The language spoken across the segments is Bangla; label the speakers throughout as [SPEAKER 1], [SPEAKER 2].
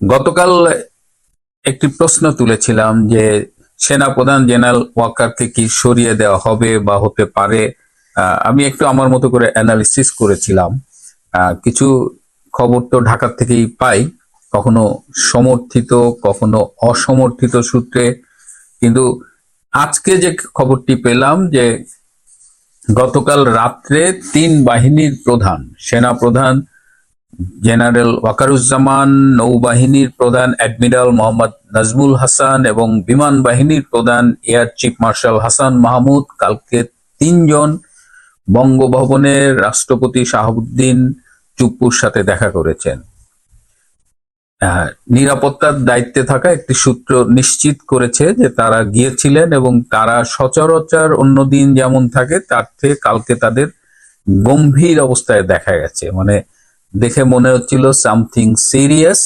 [SPEAKER 1] গতকাল একটি প্রশ্ন তুলেছিলাম যে সেনাপ্রধান জেনারেল ওয়াকারকে কি সরিয়ে দেওয়া হবে বা হতে পারে? আমি একটু আমার মতো করে অ্যানালিসিস করেছিলাম। কিছু খবর তো ঢাকার থেকেই পাই। কখনো সমর্থিত, কখনো অসমর্থিত সূত্রে। কিন্তু আজকে যে খবরটি পেলাম যে গতকাল রাত্রে তিন বাহিনীর প্রধান সেনা প্রধান জেনারেল ওয়াকারুজ্জামান নৌবাহিনীর প্রধান অ্যাডমিরাল মোহাম্মদ নাজমুল হাসান এবং বিমান বাহিনীর প্রধান air chief marshal Hasan Mahmud, কালকে তিনজন বঙ্গভবনের রাষ্ট্রপতি শাহাবুদ্দিন চুপ্পুর সাথে দেখা করেছেন। নিরাপত্তার দায়িত্বে থাকা একটি সূত্র নিশ্চিত করেছে যে তারা গিয়েছিলেন এবং তারা সচরাচর অন্যদিন যেমন থাকে, তার থেকে কালকে তাদের গম্ভীর অবস্থায় দেখা গেছে। মানে দেখে মনে হচ্ছিল সামথিং সিরিয়াস।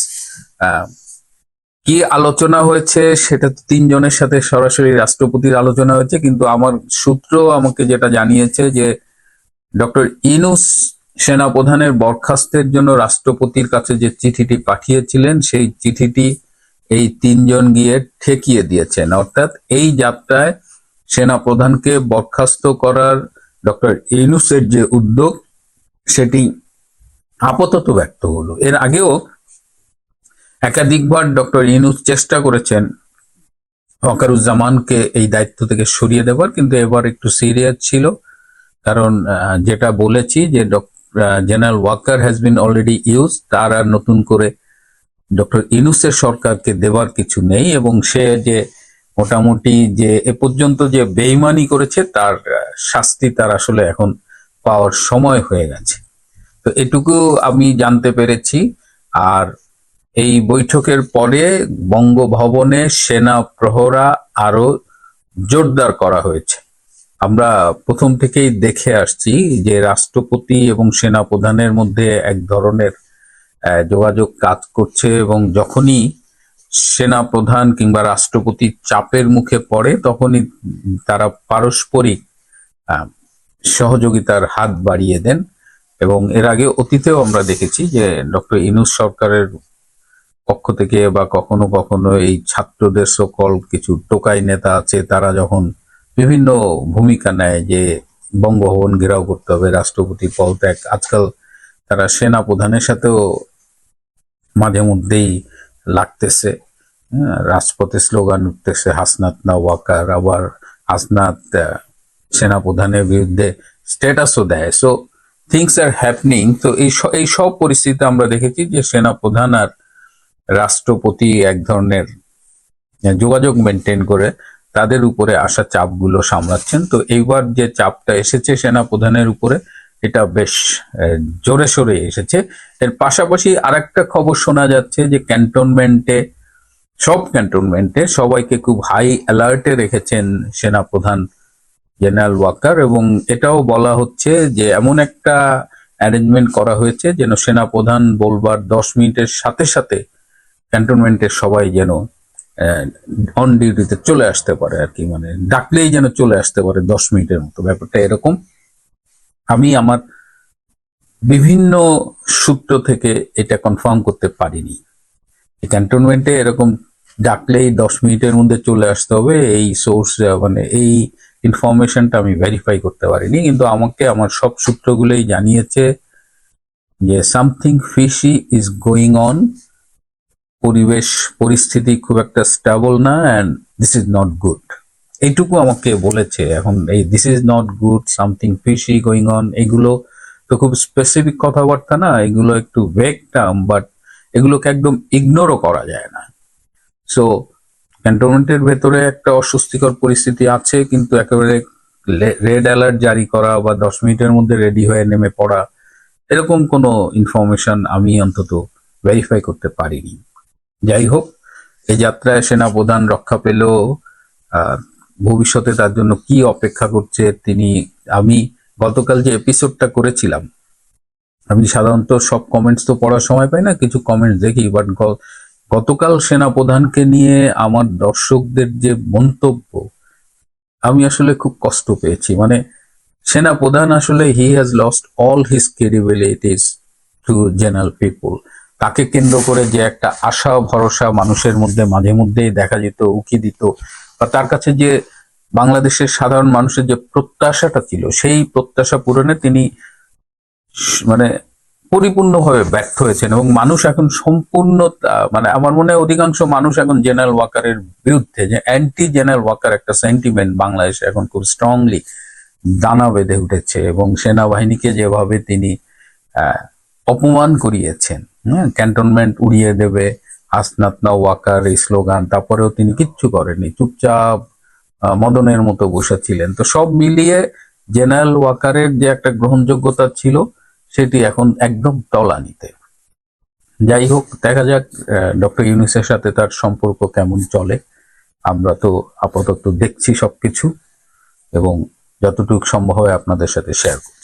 [SPEAKER 1] কি আলোচনা হয়েছে সেটা তো তিনজনের সাথে সরাসরি রাষ্ট্রপতির আলোচনা হয়েছে, কিন্তু আমার সূত্র আমাকে যেটা জানিয়েছে যে ডক্টর ইনুস সেনাপ্রধানের বরখাস্তের জন্য রাষ্ট্রপতির কাছে যে চিঠিটি পাঠিয়েছিলেন, সেই চিঠিটি এই তিনজন গিয়ে ঠেকিয়ে দিয়েছেন। অর্থাৎ এই যাত্রায় সেনাপ্রধানকে বরখাস্ত করার ডক্টর ইনুসের যে উদ্যোগ, সেটি আপাতত ব্যক্ত হলো। এর আগেও একাধিকবার ডক্টর ইনুস চেষ্টা করেছেন ওয়াকারুজ্জামানকে এই দায়িত্ব থেকে সরিয়ে দেবার, কিন্তু এবার একটু সিরিয়াস ছিল। কারণ যেটা বলেছি যে general Waker has been already use তার আর নতুন করে ডক্টর ইনুসের সরকারকে দেবার কিছু নেই এবং সে যে মোটামুটি যে এ পর্যন্ত যে বেইমানি করেছে, তার শাস্তি তার আসলে এখন পাওয়ার সময় হয়ে গেছে। তো এটুকু আমি জানতে পেরেছি। আর এই বৈঠকের পরে বঙ্গভবনে সেনা প্রহরা আরও জোরদার করা হয়েছে। আমরা প্রথম থেকেই দেখে আসছি যে রাষ্ট্রপতি এবং সেনা প্রধানের মধ্যে এক ধরনের যোগাযোগ কাজ করছে এবং যখনই সেনা প্রধান কিংবা রাষ্ট্রপতি চাপের মুখে পড়ে, তখনই তারা পারস্পরিক সহযোগিতার হাত বাড়িয়ে দেন। এবং এর আগে অতীতেও আমরা দেখেছি যে ডক্টর ইনুস সরকারের পক্ষ থেকে বা কখনো কখনো এই ছাত্রদের সকল কিছু টোকাই নেতা আছে তারা যখন বিভিন্ন ভূমিকা নেয় যে বঙ্গভবন ঘেরাও করতে হবে রাষ্ট্রপতি পদত্যাগ আজকাল তারা সেনা প্রধানের সাথেও মাঝে মধ্যেই লাগতেছে হ্যাঁ, রাজপথে স্লোগান উঠতেছে হাসনাত না ওয়াকার আবার হাসনাত আহ, সেনা প্রধানের বিরুদ্ধে স্ট্যাটাসও দেয়। সো থিংস আর হ্যাপনিং তো এই এই সব পরিস্থিতিতে আমরা দেখেছি যে সেনা প্রধান আর রাষ্ট্রপতি এক ধরনের যোগাযোগ মেনটেন করে তাদের উপরে আসা চাপগুলো সামলাচ্ছেন। তো এইবার যে চাপটা এসেছে সেনা প্রধানের উপরে, এটা বেশ জোরে সোরে এসেছে। এর পাশাপাশি আরেকটা খবর শোনা যাচ্ছে যে ক্যান্টনমেন্টে, সব ক্যান্টনমেন্টে সবাইকে খুব হাই অ্যালার্টে রেখেছেন সেনা প্রধান জেনারেল ওয়াকার এবং এটাও বলা হচ্ছে যে এমন একটা অ্যারেঞ্জমেন্ট করা হয়েছে যেন সেনা প্রধান বলবার দশ মিনিটের সাথে সাথে ক্যান্টনমেন্টের সবাই যেন অন ডিউটিতে চলে আসতে পারে আর কি মানে ডাকলেই যেন চলে আসতে পারে দশ মিনিটের মতো। ব্যাপারটা এরকম। আমি আমার বিভিন্ন সূত্র থেকে এটা কনফার্ম করতে পারিনি। ক্যান্টনমেন্টে এরকম ডাকলেই দশ মিনিটের মধ্যে চলে আসতে হবে, এই সোর্স মানে এই ইনফরমেশনটা আমি ভেরিফাই করতে পারিনি, কিন্তু আমাকে আমার সব সূত্রগুলোই জানিয়েছে যে something fishy is going on পরিবেশ, পরিস্থিতি খুব একটা স্টেবল না and this is not good এইটুকু আমাকে বলেছে, এখন এই this is not good something fishy going on এগুলো তো খুব স্পেসিফিক কথাবার্তা না, এগুলো একটু ভেক টার্ম বাট এগুলোকে একদম ইগনোরও করা যায় না। সো ক্যান্টনমেন্টের ভেতরে একটা অস্বস্তিকর পরিস্থিতি আছে কিন্তু একেবারে রেড অ্যালার্ট জারি করা বা দশ মিনিটের মধ্যে রেডি হয়ে নেমে পড়া এরকম কোনো ইনফরমেশন আমি অন্তত ভেরিফাই করতে পারিনি। যাই হোক এই যাত্রায় সেনা প্রধান রক্ষা আহ, ভবিষ্যতে তার জন্য কি অপেক্ষা করছে তিনি আমি গতকাল যে এপিসোডটা করেছিলাম আমি সাধারণত সব কমেন্টস তো পড়ার সময় পাই না কিছু কমেন্টস দেখি বাট গতকাল সেনা প্রধানকে নিয়ে আমার দর্শকদের যে মন্তব্য, আমি আসলে খুব কষ্ট পেয়েছি। মানে সেনা প্রধান আসলে he has lost all his credibilities to general people তাকে কেন্দ্র করে যে একটা আশা, ভরসা মানুষের মধ্যে, মাঝে মধ্যেই দেখা যেত, উকি দিত। বা তার কাছে যে বাংলাদেশের সাধারণ মানুষের যে প্রত্যাশাটা ছিল, সেই প্রত্যাশা পূরণে তিনি মানে পরিপূর্ণভাবে ব্যর্থ হয়েছেন এবং মানুষ এখন সম্পূর্ণ মানে আমার মনে হয় অধিকাংশ মানুষ এখন জেনারেল ওয়াকারের বিরুদ্ধে, যে অ্যান্টি জেনারেল ওয়াকার একটা সেন্টিমেন্ট বাংলাদেশে এখন খুব স্ট্রংলি দানা বেঁধে উঠেছে এবং সেনাবাহিনীকে যেভাবে তিনি অপমান করিয়েছেন হ্যাঁ ক্যান্টনমেন্ট উড়িয়ে দেবে, হাসনাত না ওয়াকার এই স্লোগান, তারপরেও তিনি কিচ্ছু করেননি, চুপচাপ মদনের মতো বসেছিলেন তো সব মিলিয়ে জেনারেল ওয়াকারের যে একটা গ্রহণযোগ্যতা ছিল সেটি এখন একদম তলানিতে। যাই হোক, দেখা যাক ডক্টর ইউনিসের সাথে তার সম্পর্ক কেমন চলে। আমরা তো আপাতত দেখছি সবকিছু এবং যতটুকু সম্ভব হয় আপনাদের সাথে শেয়ার করব